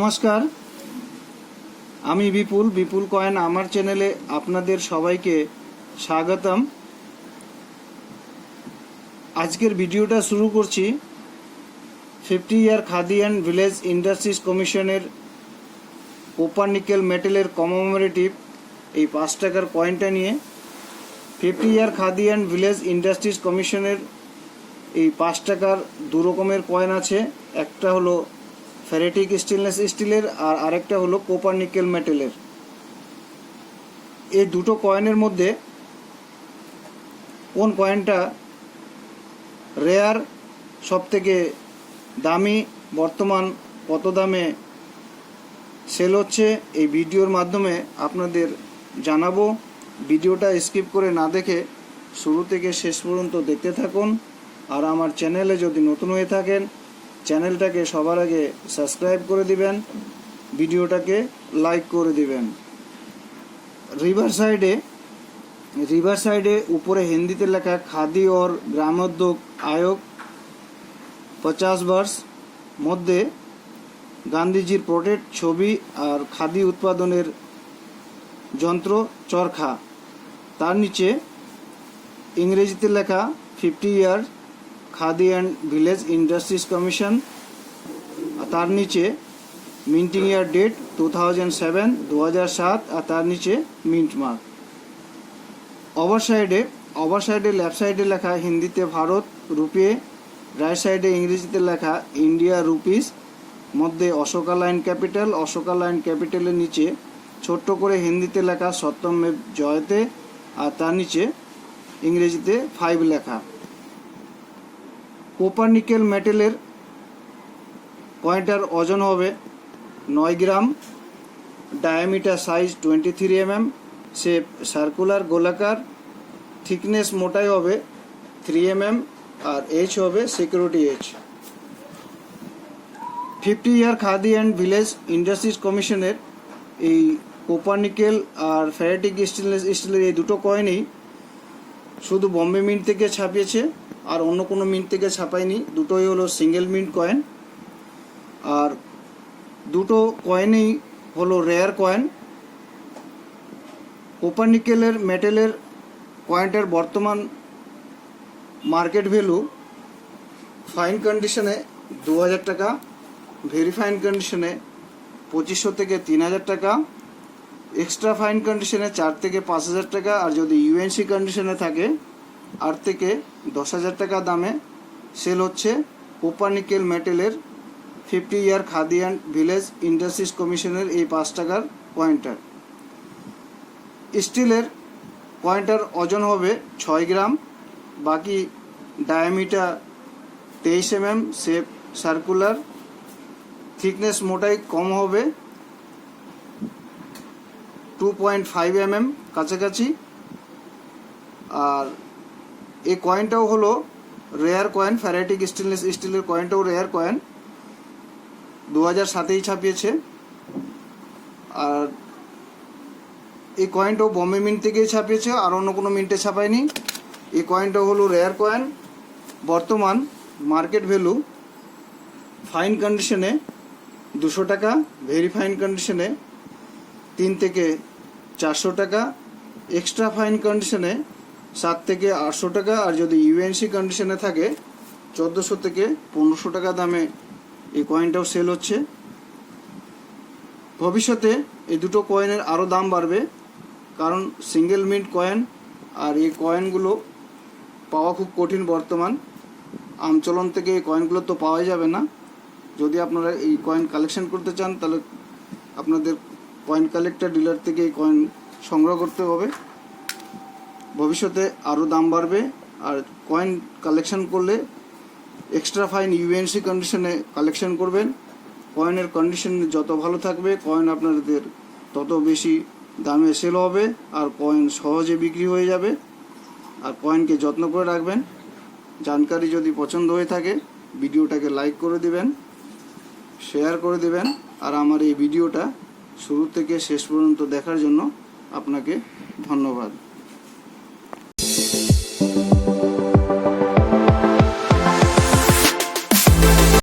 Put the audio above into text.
নমস্কার। আমি বিপুল বিপুল কয়েন আমার চ্যানেলে আপনাদের সবাইকে স্বাগতম। আজকের ভিডিওটা শুরু করছি fifty year Khadi and village industries কমিশনের কোপার নিকেল মেটেলের কমোমেরেটিভ এই পাঁচ টাকার কয়েনটা নিয়ে fifty year Khadi and village industries কমিশনের এই পাঁচ টাকার দু রকমের কয়েন আছে। একটা হলো ফেরেটিক স্টেনলেস স্টিলের আর আরেকটা হলো কোপার নিকেল মেটেলের এই দুটো কয়েনের মধ্যে কোন কয়েনটা রেয়ার সব থেকে দামি, বর্তমান কত দামে সেল হচ্ছে, এই ভিডিওর মাধ্যমে আপনাদের জানাব। ভিডিওটা স্কিপ করে না দেখে শুরু থেকে শেষ পর্যন্ত দেখতে থাকুন। আর আমার চ্যানেলে যদি নতুন হয়ে থাকেন চ্যানেলটাকে সবার আগে সাবস্ক্রাইব করে দিবেন, ভিডিওটাকে লাইক করে দিবেন। রিভার সাইডে রিভার সাইডে উপরে হিন্দিতে লেখা খাদি ওর গ্রামোদ্যোগ আয়োগ, পচাশ বর্ষ। মধ্যে গান্ধীজির পোর্ট্রেট ছবি আর খাদি উৎপাদনের যন্ত্র চরখা। তার নিচে ইংরেজিতে লেখা fifty year Khadi and village industries commission. তার নিচে minting year date two thousand seven, দু সাত, আর তার নিচে মিন্ট মার্ক। ওভার সাইডে ওভার সাইডে লেফট সাইডে লেখা হিন্দিতে ভারত রুপে, রাইট সাইডে ইংরেজিতে লেখা ইন্ডিয়া রুপিস, মধ্যে Ashoka lion capital, Ashoka lion ক্যাপিটালের নিচে ছোট্ট করে হিন্দিতে লেখা সত্যমেব জয়তে, আর তার নিচে ইংরেজিতে ফাইভ লেখা। কোপার নিকেল মেটেলের কয়েনটার ওজন হবে নয় gram diameter size twenty three MM shape circular গোলাকার থিকনেস মোটাই হবে থ্রি এমএম আর এইচ হবে security edge fifty year Khadi and village industries কমিশনের এই কোপার নিকেল আর ফেরাটিক স্টেনলেস স্টিলের এই দুটো কয়েনই শুধু বম্বে মিন্ট থেকে ছাপিয়েছে, আর অন্য কোনো মিন্ট থেকে ছাপায়নি। দুটোই হলো সিঙ্গেল মিন্ট কয়েন আর দুটো কয়েনই হলো রেয়ার কয়েন কোপার নিকেলের মেটেলের কয়েনটার বর্তমান মার্কেট ভ্যালু ফাইন কন্ডিশনে দু হাজার টাকা ভেরি ফাইন কন্ডিশনে পঁচিশশো থেকে তিন হাজার টাকা। এক্সট্রা ফাইন কন্ডিশনে চার থেকে পাঁচ হাজার টাকা, আর যদি ইউএনসি কন্ডিশনে থাকে, আট থেকে দশ হাজার টাকা দামে সেল হচ্ছে copper nickel মেটেলের fifty year Khadi and village industries কমিশনের এই পাঁচ টাকার কয়েনটার স্টিলের কয়েনটার ওজন হবে ছয় গ্রাম, বাকি ডায়ামিটার তেইশ এমএম শেপ সার্কুলার থিকনেস মোটাই কম হবে টু পয়েন্ট ফাইভ এমএম কাছাকাছি। আর এই কয়েনটাও হলো রেয়ার কয়েন ফ্যারাইটিক স্টেনলেস স্টিলের কয়েনটাও রেয়ার কয়েন দু হাজার সাতেই ছাপিয়েছে। আর এই কয়েনটাও বম্বে মিন্ট থেকেই ছাপিয়েছে, আর অন্য কোনো মিন্টে ছাপায়নি। এই কয়েনটা হলো রেয়ার কয়েন বর্তমান মার্কেট ভ্যালু ফাইন কন্ডিশনে দুশো টাকা ভেরি ফাইন কন্ডিশনে তিন থেকে চারশো টাকা এক্সট্রা ফাইন কন্ডিশনে সাত থেকে আটশো টাকা, আর যদি ইউএনসি কন্ডিশনে থাকে, চোদ্দোশো থেকে পনেরোশো টাকা দামে এই কয়েনটাও সেল হচ্ছে। ভবিষ্যতে এই দুটো কয়েনের আরও দাম বাড়বে, কারণ সিঙ্গেল মিন্ট কয়েন আর এই কয়েনগুলো পাওয়া খুব কঠিন বর্তমান। আমচলন থেকে এই কয়েনগুলো তো পাওয়াই যাবে না। যদি আপনারা এই কয়েন কালেকশন করতে চান, তাহলে আপনাদের কয়েন কালেক্টর ডিলার থেকে এই কয়েন সংগ্রহ করতে হবে। ভবিষ্যতে আরও দাম বাড়বে আর কয়েন কালেকশন করলে এক্সট্রা ফাইন ইউএনসি কন্ডিশনে কালেকশন করবেন। কয়েনের কন্ডিশন যত ভালো থাকবে কয়েন আপনাদের তত বেশি দামে সেল হবে আর কয়েন সহজে বিক্রি হয়ে যাবে। আর কয়েনকে যত্ন করে রাখবেন। জানকারি যদি পছন্দ হয়ে থাকে, ভিডিওটাকে লাইক করে দিবেন শেয়ার করে দেবেন। আর আমার এই ভিডিওটা শুরু থেকে শেষ পর্যন্ত দেখার জন্য আপনাকে ধন্যবাদ।